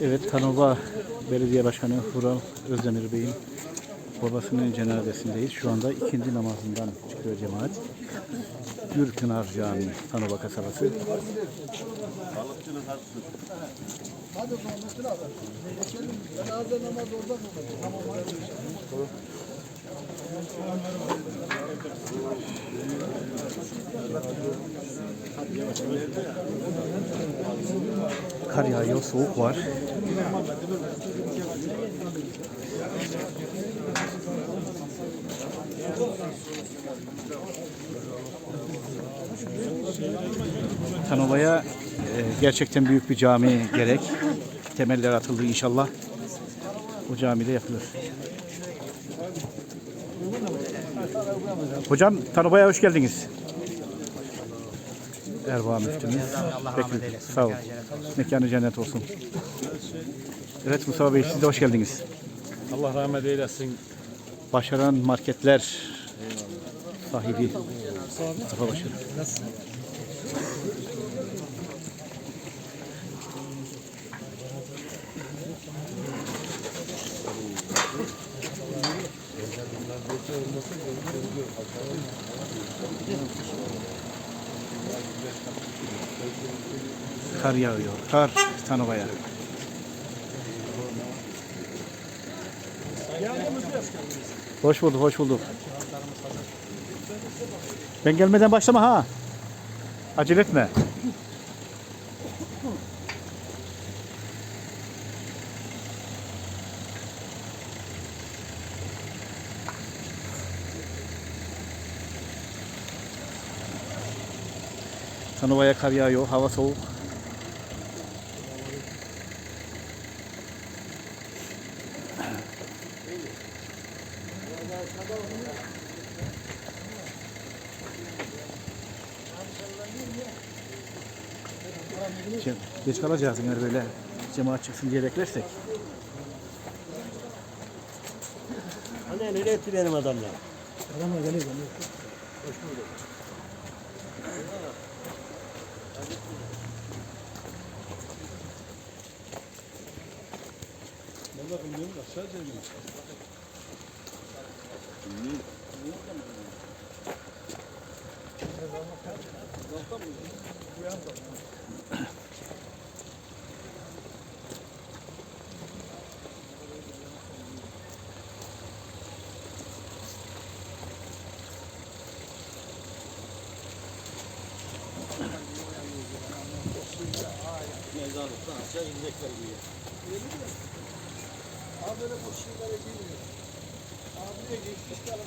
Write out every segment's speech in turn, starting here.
Evet, Tanova Belediye Başkanı Vural Özdemir Bey'in babasının cenazesindeyiz. Şu anda ikindi namazından çıkıyor cemaat. Gürpınar Camii, Tanova kasabası. Kar yağıyor, soğuk var. Tanova'ya e, gerçekten büyük bir cami gerek. Temeller atıldı inşallah. Bu camide yapılır. Hocam Tanova'ya hoş geldiniz. Erbaa müftümüz. Peki, sağ olun. Mekanı cennet olsun. Evet Mustafa Bey siz de hoş geldiniz. Allah rahmet eylesin. Başaran Marketler sahibi Mustafa Başaran. Kar yağıyor. Kar Tanova'ya. Hoş bulduk, hoş bulduk. Ben gelmeden başlama ha. Acele etme. Tanova'ya kar yağıyor, hava soğuk. Geç kalacağız eğer böyle cemaat çıksın diye beklersek. Hani nereye etti benim adamlar? Vallahi bilmiyorum da sadece bilmiyorum. Bilmiyorum. Aralıktan aşağı inecekler buraya. Öyle mi? Abi böyle boş şeylere girmiyor. Abi de geçmiş kalan.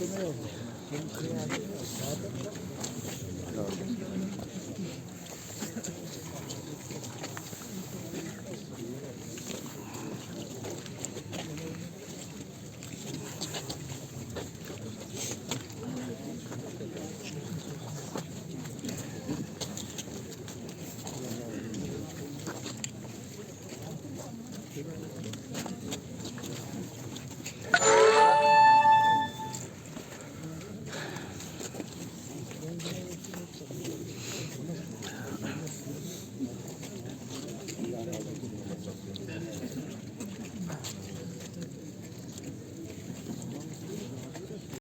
Kıyafetine yok. Kıyafetine yok. Kıyafetine yok.